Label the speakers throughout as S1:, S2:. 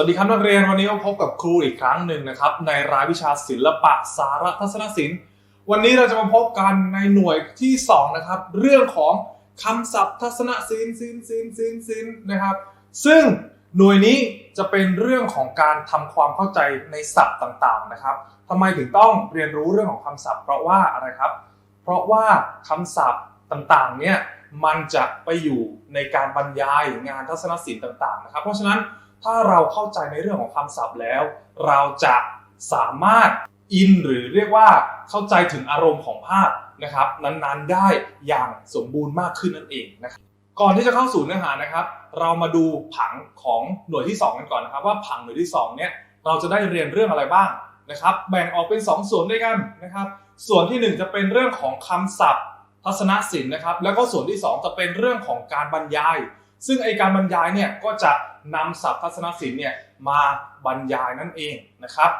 S1: วัสดีครับนักเรียนวันนี้ก็พบกับครูอีกครั้งหนึ่งนะครับ ในรายวิชาศิลปะสารทัศนศิลป์ วันนี้เราจะมาพบกันในหน่วยที่สองนะครับ เรื่องของคำศัพท์ทัศนศิลป์ศิลป์ศิลป์ศิลป์ศิลป์นะครับ ซึ่งหน่วยนี้จะเป็นเรื่องของการทำความเข้าใจในศัพท์ต่างๆนะครับทำไมถึงต้องเรียนรู้เรื่องของคำศัพท์ เพราะว่าอะไรครับ เพราะว่าคำศัพท์ต่างๆเนี่ยมันจะไปอยู่ในการบรรยายงานทัศนศิลป์ต่างๆนะครับ เพราะฉะนั้น ถ้าเราเข้าใจในเรื่องของคำศัพท์แล้ว เราจะสามารถอินหรือเรียกว่าเข้าใจถึงอารมณ์ของภาพนะครับนั้นๆได้อย่างสมบูรณ์มากขึ้นนั่นเองนะครับก่อนที่จะเข้าสู่เนื้อหานะครับ เรามาดูผังของหน่วยที่ 2 กันก่อนนะครับ ว่าผังหน่วยที่2เนี่ยเราจะได้เรียนเรื่องอะไรบ้างนะครับ แบ่งออกเป็น 2 ส่วนด้วยกันนะครับ ส่วนที่ 1 จะเป็นเรื่องของคำศัพท์ ทัศนศิลป์นะครับ แล้วก็ส่วนที่ 2 จะเป็นเรื่องของการบรรยาย ซึ่งไอการบรรยายเนี่ยก็จะนำศัพท์ทัศนศิลป์เนี่ยมาบรรยายนั่นเองนะครับ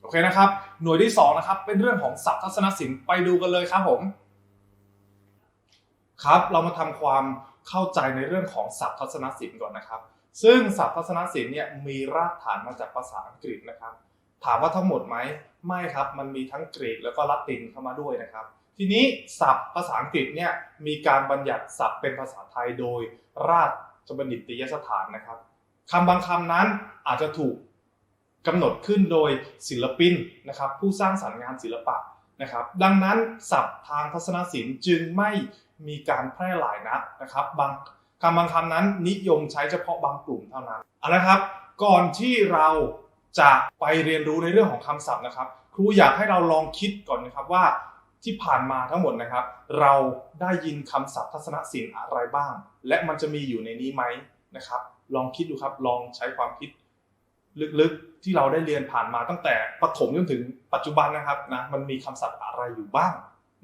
S1: โอเคนะครับ หน่วยที่2นะครับเป็นเรื่องของศัพท์ทัศนศิลป์ไปดูกันเลยครับผมครับ เรามาทำความเข้าใจในเรื่องของศัพท์ทัศนศิลป์ก่อนนะครับ ซึ่งศัพท์ทัศนศิลป์เนี่ยมีรากฐานมาจากภาษาอังกฤษนะครับ ถามว่าทั้งหมดไหมไม่ครับ มันมีทั้งกรีกแล้วก็ละตินเข้ามาด้วยนะครับ ทีนี้ศัพท์ภาษาอังกฤษเนี่ยมีการบัญญัติศัพท์เป็นภาษาไทยโดยราชบัณฑิตยสถานนะครับคำบางคำนั้นอาจจะถูกกำหนดขึ้นโดยศิลปินนะครับ ผู้สร้างสรรค์งานศิลปะนะครับ ดังนั้นศัพท์ทางทัศนศิลป์จึงไม่มีการแพร่หลายนักนะครับบางคำบางคำนั้นนิยมใช้เฉพาะบางกลุ่มเท่านั้นเอาละครับ ก่อนที่เราจะไปเรียนรู้ในเรื่องของคำศัพท์นะครับ ครูอยากให้เราลองคิดก่อนนะครับว่า ที่ผ่านมาทั้งหมดนะครับ เราได้ยินคำศัพท์ทัศนศิลป์อะไรบ้าง และมันจะมีอยู่ในนี้ไหมนะครับ ลองคิดดูครับลองใช้ความคิดลึกๆที่เราได้เรียนผ่านมาตั้งแต่ประถมจนถึงปัจจุบันนะครับนะมันมีคำศัพท์อะไรอยู่บ้าง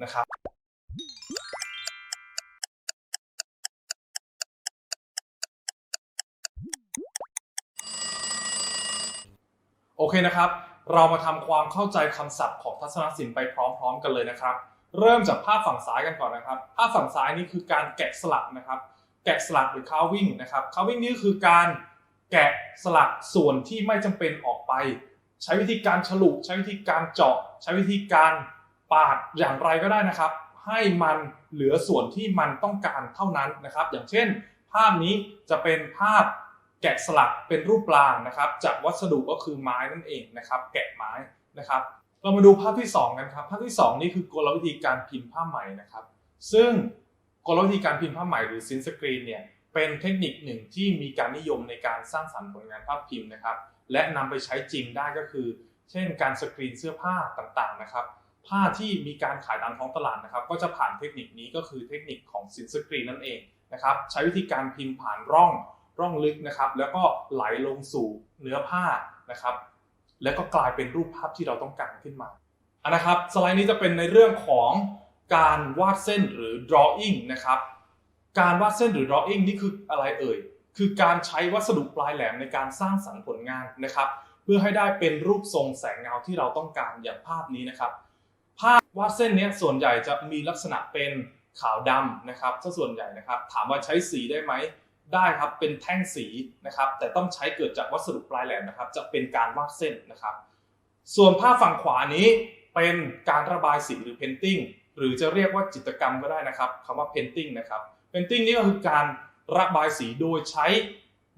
S1: นะครับโอเคนะครับ เรามาทำความเข้าใจคำศัพท์ของทัศนศิลป์ไปพร้อม ๆ กันเลยนะครับ เริ่มจากภาพฝั่งซ้ายกันก่อนนะครับ ภาพฝั่งซ้ายนี่คือการแกะสลักนะครับ แกะสลักหรือ carving นะครับ carving นี่คือการแกะสลักส่วนที่ไม่จำเป็นออกไป ใช้วิธีการฉลุใช้วิธีการเจาะ ใช้วิธีการปาดอย่างไรก็ได้นะครับ ให้มันเหลือส่วนที่มันต้องการเท่านั้นนะครับ อย่างเช่น ภาพนี้จะเป็นภาพ แกะสลักเป็นรูปปลานะครับ จากวัสดุก็คือไม้นั่นเองนะครับ แกะไม้นะครับ เรามาดูภาพที่ 2 กันครับ ภาพที่ 2 นี่คือกลวิธีการพิมพ์ผ้าไหมนะครับ ซึ่งกลวิธีการพิมพ์ผ้าไหมหรือซินสกรีนเนี่ยเป็นเทคนิคหนึ่งที่มีการนิยมในการสร้างสรรค์ผลงานภาพพิมพ์นะครับ และนำไปใช้จริงได้ก็คือ เช่น การสกรีนเสื้อผ้าต่างๆนะครับ ผ้าที่มีการขายตามท้องตลาดนะครับ ก็จะผ่านเทคนิคนี้ก็คือเทคนิคของซินสกรีนนั่นเองนะครับ ใช้วิธีการพิมพ์ผ่านร่อง ร่องลึกนะครับ แล้วก็ไหลลงสู่เนื้อผ้านะครับ แล้วก็กลายเป็นรูปภาพที่เราต้องการขึ้นมาอันนะครับสไลด์นี้จะเป็นในเรื่องของการวาดเส้นหรือ drawing นะครับ การวาดเส้นหรือ drawing นี่คืออะไรเอ่ย คือการใช้วัสดุปลายแหลมในการสร้างสรรค์ผลงานนะครับ เพื่อให้ได้เป็นรูปทรงแสงเงาที่เราต้องการอย่างภาพนี้นะครับ ภาพวาดเส้นนี้ส่วนใหญ่จะมีลักษณะเป็นขาวดำนะครับซะส่วนใหญ่นะครับ ถามว่าใช้สีได้ไหม ได้ครับเป็นแท่งสีนะครับ แต่ต้องใช้เกิดจากวัสดุปลายแหลมนะครับ จะเป็นการวาดเส้นนะครับ ส่วนภาพฝั่งขวานี้เป็นการระบายสีหรือ painting หรือจะเรียกว่าจิตรกรรมก็ได้นะครับคำว่า painting นะครับ painting นี่ก็คือการระบายสีโดยใช้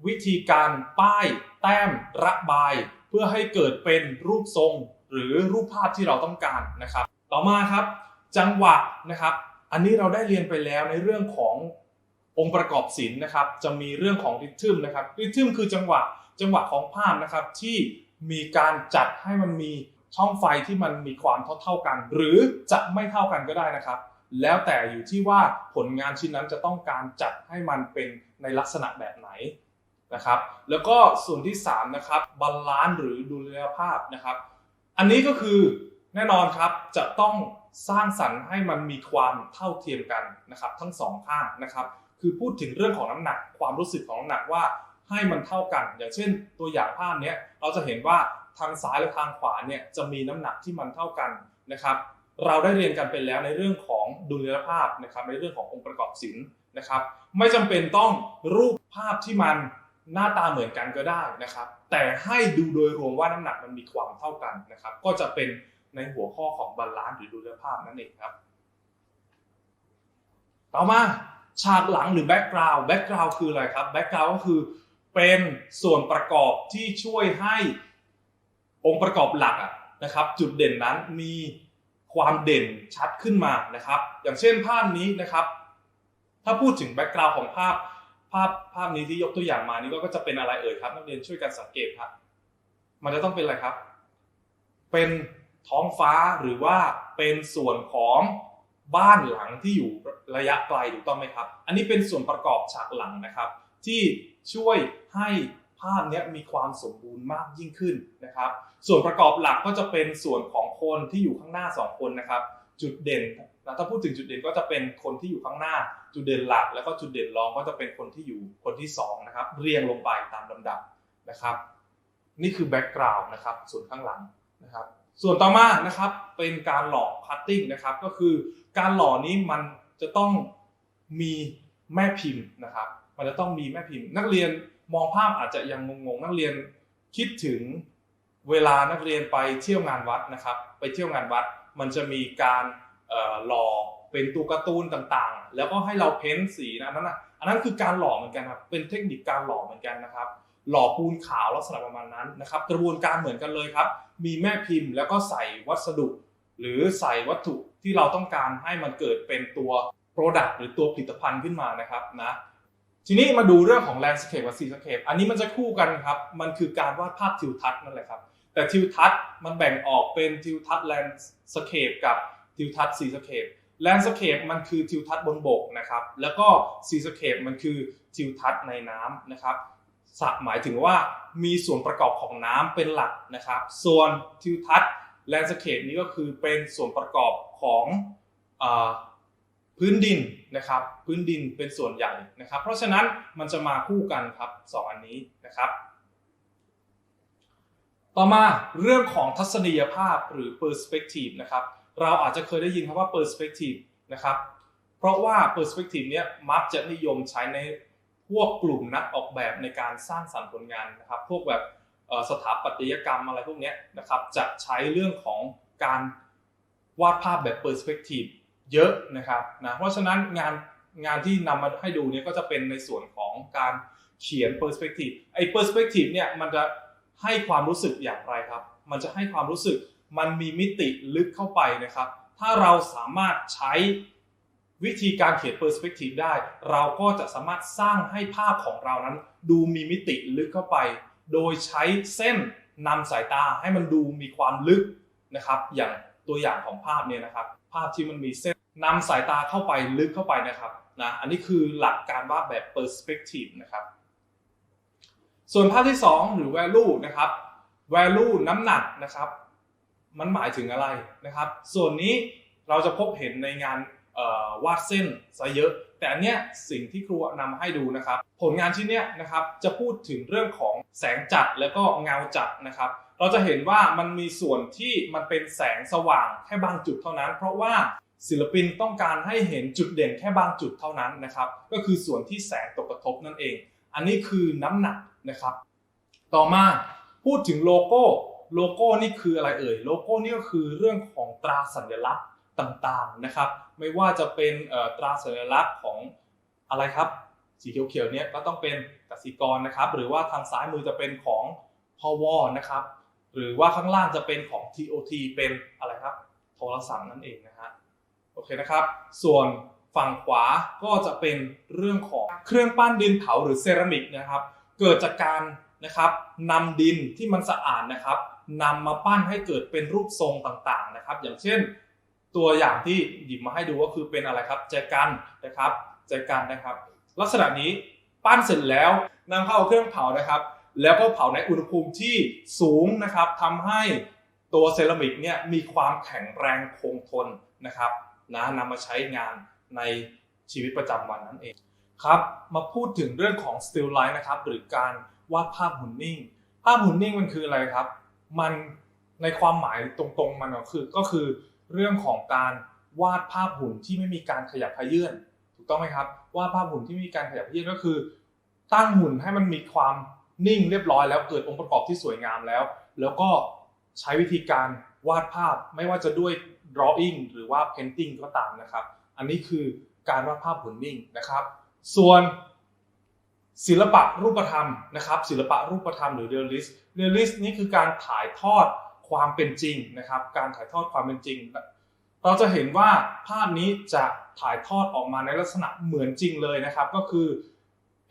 S1: วิธีการป้ายแต้มระบาย เพื่อให้เกิดเป็นรูปทรง หรือรูปภาพที่เราต้องการนะครับ ต่อมาครับ จังหวะนะครับ อันนี้เราได้เรียนไปแล้วในเรื่องของ องค์ประกอบศิลป์นะครับ จะมีเรื่องของริทึมนะครับริทึมคือจังหวะจังหวะของภาพนะครับที่มีการจัดให้มันมีช่องไฟที่มันมีความเท่าๆกัน หรือจะไม่เท่ากันก็ได้นะครับ แล้วแต่อยู่ที่ว่าผลงานชิ้นนั้นจะต้องการจัดให้มันเป็นในลักษณะแบบไหนนะครับ แล้วก็ส่วนที่3นะครับบาลานซ์หรือดุลยภาพนะครับ อันนี้ก็คือแน่นอนครับจะต้องสร้างสรรค์ให้มันมีความเท่าเทียมกันนะครับ ทั้งสองข้างนะครับ คือพูดถึงเรื่องของน้ำหนัก ความรู้สึกของน้ำหนักว่าให้มันเท่ากัน อย่างเช่น ตัวอย่างภาพนี้เราจะเห็นว่าทางซ้ายและทางขวาเนี่ยจะมีน้ำหนักที่มันเท่ากันนะครับ เราได้เรียนกันไปแล้วในเรื่องของดุลยภาพนะครับในเรื่องขององค์ประกอบศิลป์นะครับ ไม่จำเป็นต้องรูปภาพที่มันหน้าตาเหมือนกันก็ได้นะครับ แต่ให้ดูโดยรวมว่าน้ำหนักมันมีความเท่ากันนะครับ ก็จะเป็นในหัวข้อของบาลานซ์หรือดุลยภาพนั่นเองครับ ต่อมา ฉากหลังหรือแบ็กกราวด์แบ็กกราวด์คืออะไรครับแบ็กกราวด์ก็คือเป็นส่วนประกอบที่ช่วยให้องค์ประกอบหลักนะครับ จุดเด่นนั้นมีความเด่นชัดขึ้นมานะครับ อย่างเช่นภาพนี้นะครับ ถ้าพูดถึงแบ็กกราวด์ของภาพภาพภาพนี้ที่ยกตัวอย่างมานี่ก็จะเป็นอะไรเอ่ยครับ นักเรียนช่วยกันสังเกตครับ มันจะต้องเป็นอะไรครับ เป็นท้องฟ้าหรือว่าเป็นส่วนของ บ้านหลังที่อยู่ระยะไกลถูกต้องไหมครับ อันนี้เป็นส่วนประกอบฉากหลังนะครับ ที่ช่วยให้ภาพนี้มีความสมบูรณ์มากยิ่งขึ้นนะครับ ส่วนประกอบหลักก็จะเป็นส่วนของคนที่อยู่ข้างหน้าสองคนนะครับ จุดเด่นนะถ้าพูดถึงจุดเด่นก็จะเป็นคนที่อยู่ข้างหน้า จุดเด่นหลัก แล้วก็จุดเด่นรองก็จะเป็นคนที่อยู่คนที่สองนะครับเรียงลงไปตามลำดับนะครับ นี่คือแบ็กกราวน์นะครับส่วนข้างหลังนะครับ ส่วนต่อมานะครับเป็นการหล่อคัตติ้งนะครับก็คือการหล่อนี้มันจะต้องมีแม่พิมพ์นะครับ มันจะต้องมีแม่พิมพ์ นักเรียนมองภาพอาจจะยังงงๆนักเรียนคิดถึงเวลานักเรียนไปเที่ยวงานวัดนะครับ ไปเที่ยวงานวัด มันจะมีการหล่อเป็นตัวการ์ตูนต่างๆ แล้วก็ให้เราเพ้นสีนะอันนั้นนะอันนั้นคือการหล่อเหมือนกันครับเป็นเทคนิคการหล่อเหมือนกันนะครับ หล่อปูนขาวลักษณะประมาณนั้นนะครับ กระบวนการเหมือนกันเลยครับ มีแม่พิมพ์แล้วก็ใส่วัสดุ หรือใส่วัตถุที่เราต้องการให้มันเกิดเป็นตัว Product หรือตัวผลิตภัณฑ์ขึ้นมานะครับนะทีนี้มาดูเรื่องของ Landscape กับ Seascape อันนี้มันจะคู่กันครับ มันคือการวาดภาพทิวทัศน์นั่นแหละครับ แต่ทิวทัศน์มันแบ่งออกเป็นทิวทัศน์ Landscape กับทิวทัศน์ Seascape Landscape มันคือทิวทัศน์บนบกนะครับ แล้วก็ Seascape มันคือทิวทัศน์ในน้ำนะครับ สักหมายถึงว่ามีส่วนประกอบของน้ำเป็นหลักนะครับ ส่วนทิวทัศน์แลนด์สเคปนี้ก็คือเป็นส่วนประกอบของอพื้นดินนะครับ พื้นดินเป็นส่วนใหญ่นะครับ เพราะฉะนั้นมันจะมาคู่กันครับสองอันนี้นะครับ ต่อมาเรื่องของทัศนียภาพหรือ perspective นะครับ เราอาจจะเคยได้ยินคำว่า perspective นะครับ เพราะว่า perspective เนี้ยมักจะนิยมใช้ใน พวกกลุ่มนักออกแบบในการสร้างสรรค์ผลงานนะครับ พวกแบบสถาปัตยกรรมอะไรพวกนี้นะครับ จะใช้เรื่องของการวาดภาพแบบ perspective เยอะนะครับนะเพราะฉะนั้นงานงานที่นำมาให้ดูเนี่ยก็จะเป็นในส่วนของการเขียน perspective ไอ้ perspective เนี่ยมันจะให้ความรู้สึกอย่างไรครับ มันจะให้ความรู้สึกมันมีมิติลึกเข้าไปนะครับ ถ้าเราสามารถใช้ วิธีการเขียน perspective ได้ เราก็จะสามารถสร้างให้ภาพของเรานั้น ดูมีมิติลึกเข้าไป โดยใช้เส้นนำสายตาให้มันดูมีความลึกนะครับ อย่างตัวอย่างของภาพเนี่ยนะครับ ภาพที่มันมีเส้นนำสายตาเข้าไปลึกเข้าไปนะครับนะอันนี้คือหลักการวาดแบบ perspective นะครับ ส่วนภาพที่ 2 หรือ value นะครับ value น้ำหนักนะครับ มันหมายถึงอะไรนะครับ ส่วนนี้เราจะพบเห็นในงาน วาดเส้นซะเยอะ แต่อันเนี้ยสิ่งที่ครูนำมาให้ดูนะครับ ผลงานชิ้นเนี้ยนะครับจะพูดถึงเรื่องของแสงจัดแล้วก็เงาจัดนะครับ เราจะเห็นว่ามันมีส่วนที่มันเป็นแสงสว่างแค่บางจุดเท่านั้น เพราะว่าศิลปินต้องการให้เห็นจุดเด่นแค่บางจุดเท่านั้นนะครับ ก็คือส่วนที่แสงตกกระทบนั่นเอง อันนี้คือน้ำหนักนะครับ ต่อมาพูดถึงโลโก้โลโก้นี่คืออะไรเอ่ยโลโก้นี่ก็คือเรื่องของตราสัญลักษณ์ต่างๆนะครับ ไม่ว่าจะเป็นตราสัญลักษณ์ของอะไรครับ สีเขียวๆเนี่ยก็ต้องเป็นกสิกรนะครับ หรือว่าทางซ้ายมือจะเป็นของพวนะครับ หรือว่าข้างล่างจะเป็นของ TOT เป็นอะไรครับโทรศัพท์นั่นเองนะฮะโอเคนะครับ ส่วนฝั่งขวาก็จะเป็นเรื่องของเครื่องปั้นดินเผาหรือเซรามิกนะครับ เกิดจากการนะครับนำดินที่มันสะอาดนะครับนำมาปั้นให้เกิดเป็นรูปทรงต่างๆนะครับ อย่างเช่น ตัวอย่างที่หยิบมาให้ดูก็คือเป็นอะไรครับแจกันนะครับแจกันนะครับ ลักษณะนี้ปั้นเสร็จแล้วนำเข้าเครื่องเผานะครับ แล้วก็เผาในอุณหภูมิที่สูงนะครับทำให้ตัวเซรามิกเนี่ยมีความแข็งแรงคงทนนะครับนะนำมาใช้งานในชีวิตประจำวันนั่นเองครับมาพูดถึงเรื่องของ still life นะครับหรือการวาดภาพหุ่นนิ่ง ภาพหุ่นนิ่งมันคืออะไรครับ มันในความหมายตรงๆมันก็คือก็คือ เรื่องของการวาดภาพหุ่นที่ไม่มีการขยับขยื่นถูกต้องไหมครับวาดภาพหุ่นที่ไม่มีการขยับขยื่นก็คือ ตั้งหุ่นให้มันมีความนิ่งเรียบร้อยแล้วเกิดองค์ประกอบที่สวยงามแล้ว แล้วก็ใช้วิธีการวาดภาพไม่ว่าจะด้วย drawing หรือว่า painting ก็ตามนะครับ อันนี้คือการวาดภาพหุ่นนิ่งนะครับ ส่วนศิลปะรูปธรรมนะครับศิลปะรูปธรรมหรือ realist realist นี่คือการถ่ายทอด ความเป็นจริงนะครับ การถ่ายทอดความเป็นจริง เราจะเห็นว่าภาพนี้จะถ่ายทอดออกมาในลักษณะเหมือนจริงเลยนะครับ ก็คือ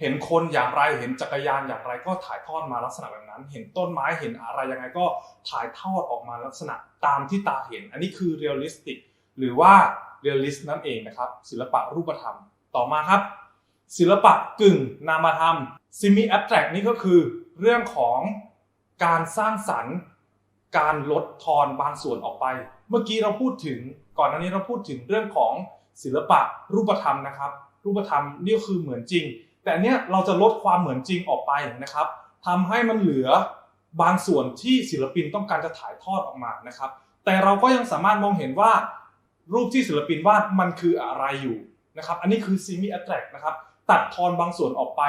S1: เห็นคนอย่างไรเห็นจักรยานอย่างไรก็ถ่ายทอดมาลักษณะแบบนั้น เห็นต้นไม้เห็นอะไรยังไงก็ถ่ายทอดออกมาลักษณะตามที่ตาเห็น อันนี้คือ realistic หรือว่า realist นั่นเองนะครับ ศิลปะรูปธรรมต่อมาครับ ศิลปะกึ่งนามธรรม semi abstract นี่ก็คือเรื่องของการสร้างสรรค์ การลดทอนบางส่วนออกไป เมื่อกี้เราพูดถึงก่อนหน้านี้เราพูดถึงเรื่องของศิลปะรูปธรรมนะครับ รูปธรรมนี่คือเหมือนจริง แต่อันเนี้ยเราจะลดความเหมือนจริงออกไปนะครับทำให้มันเหลือบางส่วนที่ศิลปินต้องการจะถ่ายทอดออกมานะครับ แต่เราก็ยังสามารถมองเห็นว่า รูปที่ศิลปินวาดมันคืออะไรอยู่นะครับ อันนี้คือ semi abstract นะครับ ตัดทอนบางส่วนออกไป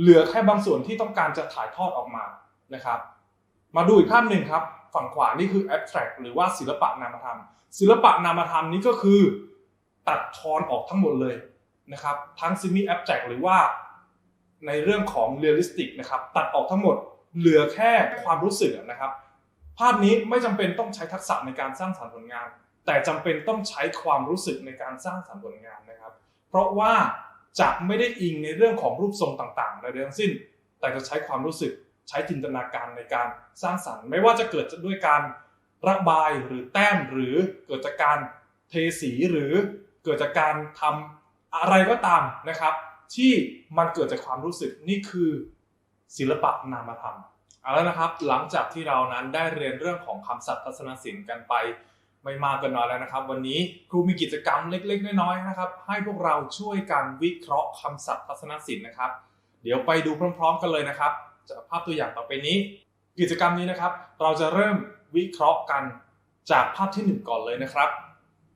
S1: เหลือแค่บางส่วนที่ต้องการจะถ่ายทอดออกมานะครับ มาดูอีกภาพหนึ่งครับ ฝั่งขวานี่คือ abstract หรือว่าศิลปะนามธรรม ศิลปะนามธรรมนี้ก็คือ ตัดทอนออกทั้งหมดเลยนะครับ ทั้ง semi abstract หรือว่า ในเรื่องของ realistic นะครับ ตัดออกทั้งหมดเหลือแค่ความรู้สึกนะครับ ภาพนี้ไม่จำเป็นต้องใช้ทักษะในการสร้างสรรค์ผลงาน แต่จำเป็นต้องใช้ความรู้สึกในการสร้างสรรค์ผลงานนะครับ เพราะว่าจะไม่ได้อิงในเรื่องของรูปทรงต่างๆใดทั้งสิ้น แต่จะใช้ความรู้สึก ช้จินตนาการในการสร้างสรรค์ ไม่ว่าจะเกิดด้วยการระบายหรือแต้มหรือเกิดจากการเทสีหรือเกิดจากการทำอะไรก็ตามนะครับ ที่มันเกิดจากความรู้สึกนี่คือศิลปะนามธรรมเอาแล้วนะครับหลังจากที่เรานั้นได้เรียนเรื่องของคำศัพท์ทัศนศิลป์กันไปไม่มากก็น้อยแล้วนะครับ วันนี้ครูมีกิจกรรมเล็กๆ น้อยๆนะครับ ให้พวกเราช่วยกันวิเคราะห์คำศัพท์ทัศนศิลป์นะครับ เดี๋ยวไปดูพร้อม ๆ กันเลยนะครับ จากภาพตัวอย่างต่อไปนี้ กิจกรรมนี้นะครับ เราจะเริ่มวิเคราะห์กันจากภาพที่หนึ่งก่อนเลยนะครับ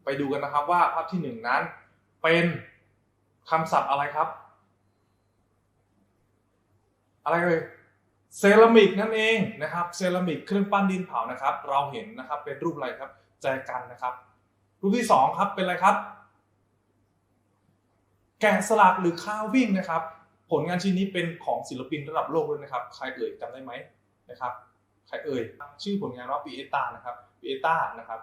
S1: ไปดูกันนะครับว่าภาพที่หนึ่งนั้น เป็นคำศัพท์อะไรครับ อะไรเอ่ยเซรามิกนั่นเองนะครับเซรามิกเครื่องปั้นดินเผานะครับ เราเห็นนะครับเป็นรูปอะไรครับแจกันนะครับ รูปที่สองครับเป็นอะไรครับ แกะสลักหรือคาวิ่งนะครับ ผลงานชิ้นนี้เป็นของศิลปินระดับโลกด้วยนะครับ ใครเอ่ยจำได้ไหมนะครับ ใครเอ่ย ชื่อผลงานว่าปีเอตานะครับปีเอตานะครับ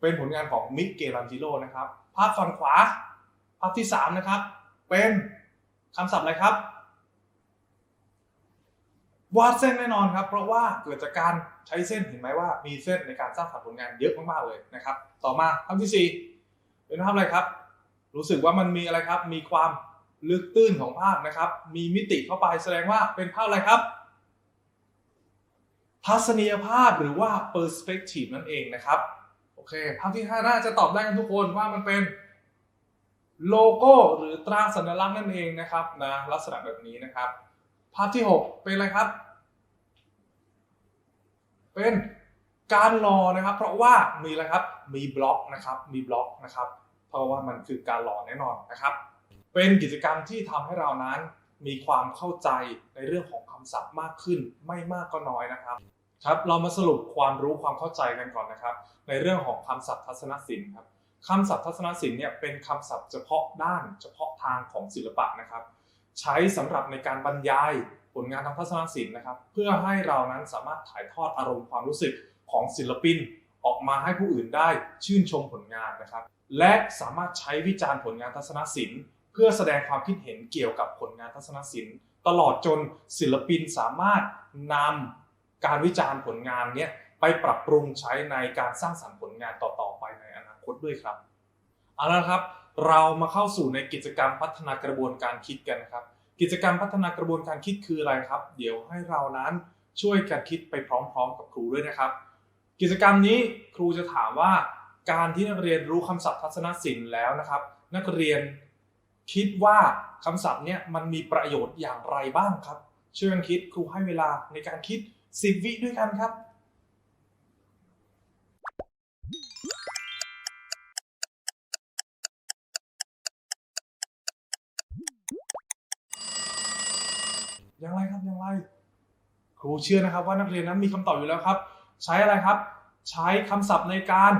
S1: เป็นผลงานของมิเกลันจิโรนะครับ ภาพฝั่งขวา ภาพที่สามนะครับ เป็นคำศัพท์อะไรครับ วาดเส้นแน่นอนครับ เพราะว่าเกิดจากการใช้เส้นเห็นไหมว่ามีเส้นในการสร้างสรรค์ผลงานเยอะมากๆเลยนะครับ ต่อมาภาพที่สี่เป็นภาพอะไรครับ รู้สึกว่ามันมีอะไรครับ มีความ ลึกตื้นของภาพนะครับ มีมิติเข้าไปแสดงว่าเป็นภาพอะไรครับ ทัศนียภาพหรือว่า perspective นั่นเองนะครับ โอเค ภาพที่ห้าน่าจะตอบได้กันทุกคนว่ามันเป็นโลโก้หรือตราสัญลักษณ์นั่นเองนะครับนะลักษณะแบบนี้นะครับ ภาพที่ 6 เป็นอะไรครับ เป็นการรอนะครับ เพราะว่ามีอะไรครับมีบล็อกนะครับมีบล็อกนะครับ เพราะว่ามันคือการรอแน่นอนนะครับ เป็นกิจกรรมที่ทำให้เรานั้นมีความเข้าใจในเรื่องของคำศัพท์มากขึ้น ไม่มากก็น้อยนะครับครับเรามาสรุปความรู้ความเข้าใจกันก่อนนะครับ ในเรื่องของคำศัพท์ทัศนศิลป์ครับคำศัพท์ทัศนศิลป์เนี่ยเป็นคำศัพท์เฉพาะด้านเฉพาะทางของศิลปะนะครับ ใช้สำหรับในการบรรยายผลงานทางทัศนศิลป์นะครับ เพื่อให้เรานั้นสามารถถ่ายทอดอารมณ์ความรู้สึกของศิลปินออกมาให้ผู้อื่นได้ชื่นชมผลงานนะครับ และสามารถใช้วิจารณ์ผลงานทัศนศิลป์ พื่อแสดงความคิดเห็นเกี่ยวกับผลงานทัศนศิลป์ ตลอดจนศิลปินสามารถนำการวิจารณ์ผลงานเนี้ยไปปรับปรุงใช้ในการสร้างสรรค์ผลงานต่อๆไปในอนาคตด้วยครับเอาละครับ เรามาเข้าสู่ในกิจกรรมพัฒนากระบวนการคิดกันนะครับ กิจกรรมพัฒนากระบวนการคิดคืออะไรครับ เดี๋ยวให้เรานั้นช่วยกันคิดไปพร้อม ๆ กับครูด้วยนะครับ กิจกรรมนี้ครูจะถามว่า การที่นักเรียนรู้คำศัพท์ทัศนศิลป์แล้วนะครับ นักเรียน คิดว่าคำศัพท์เนี่ยมันมีประโยชน์อย่างไรบ้างครับเช่วยกันคิดครูให้เวลาในการคิด 10 วิด้วยกันครับอย่างไรครับอย่างไร ครูเชื่อนะครับว่านักเรียนนั้นมีคำตอบอยู่แล้วครับ ใช้อะไรครับ ใช้คำศัพท์ในการ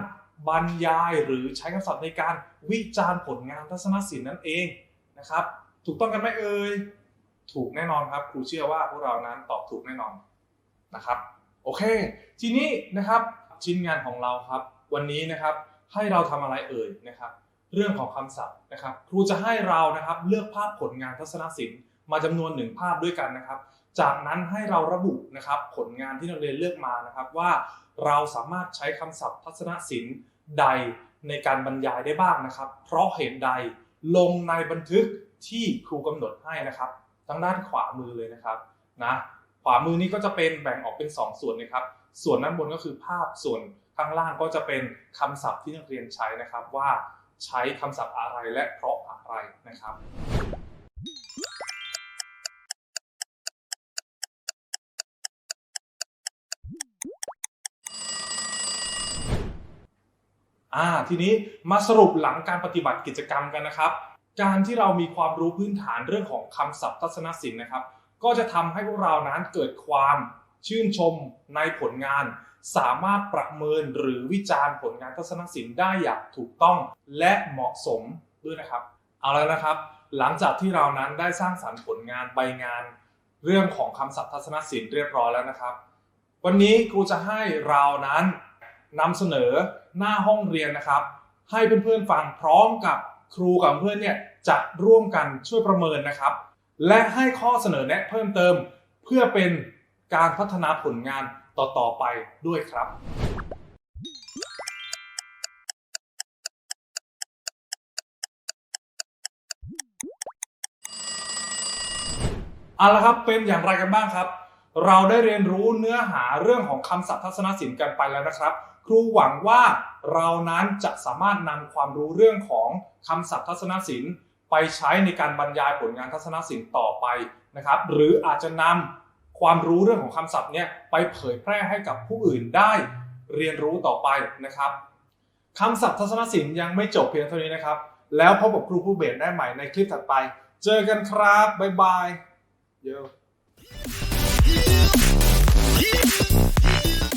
S1: บรรยายหรือใช้คำศัพท์ในการวิจารณ์ผลงานทัศนศิลป์นั่นเองนะครับ ถูกต้องกันไหมเอ่ยถูกแน่นอนครับ ครูเชื่อว่าพวกเรานั้นตอบถูกแน่นอนนะครับ โอเค ทีนี้นะครับชิ้นงานของเราครับ วันนี้นะครับให้เราทำอะไรเอ่ยนะครับ เรื่องของคำศัพท์นะครับ ครูจะให้เรานะครับเลือกภาพผลงานทัศนศิลป์มาจำนวนหนึ่งภาพด้วยกันนะครับ จากนั้นให้เราระบุนะครับ ผลงานที่นักเรียนเลือกมานะครับว่า เราสามารถใช้คำศัพท์ทัศนศิลป์ใดในการบรรยายได้บ้างนะครับ เพราะเหตุใดลงในบันทึกที่ครูกำหนดให้นะครับทางด้านขวามือเลยนะครับนะขวามือนี้ก็จะเป็นแบ่งออกเป็น 2 ส่วนนะครับ ส่วนด้านบนก็คือภาพส่วนข้างล่างก็จะเป็นคำศัพท์ที่นักเรียนใช้นะครับว่าใช้คำศัพท์อะไรและเพราะอะไรนะครับ อ่าทีนี้มาสรุปหลังการปฏิบัติกิจกรรมกันนะครับ การที่เรามีความรู้พื้นฐานเรื่องของคำศัพท์ทัศนศิลป์นะครับ ก็จะทำให้พวกเรานั้นเกิดความชื่นชมในผลงาน สามารถประเมินหรือวิจารณ์ผลงานทัศนศิลป์ได้อย่างถูกต้องและเหมาะสมด้วยนะครับ เอาแล้วนะครับ หลังจากที่เรานั้นได้สร้างสรรค์ผลงานใบงาน เรื่องของคำศัพท์ทัศนศิลป์เรียบร้อยแล้วนะครับ วันนี้ครูจะให้เรานั้นนำเสนอ หน้าห้องเรียนนะครับ ให้เพื่อนๆฟังพร้อมกับครูกับเพื่อนเนี่ยจะร่วมกันช่วยประเมินนะครับ และให้ข้อเสนอแนะเพิ่มเติม เพื่อเป็นการพัฒนาผลงานต่อๆไปด้วยครับเอาละครับเป็นอย่างไรกันบ้างครับ เราได้เรียนรู้เนื้อหาเรื่องของคำศัพท์ทัศนศิลป์กันไปแล้วนะครับ ครูหวังว่าเรานั้นจะสามารถนำความรู้เรื่องของคำศัพท์ทัศนศิลป์ ไปใช้ในการบรรยายผลงานทัศนศิลป์ต่อไปนะครับ หรืออาจจะนำความรู้เรื่องของคำศัพท์เนี่ยไปเผยแพร่ให้กับผู้อื่นได้เรียนรู้ต่อไปนะครับคำศัพท์ทัศนศิลป์ยังไม่จบเพียงเท่านี้นะครับ แล้วพบกับครูผู้เบสได้ใหม่ในคลิปถัดไป เจอกันครับ บ๊ายบายเยอะ Yeah.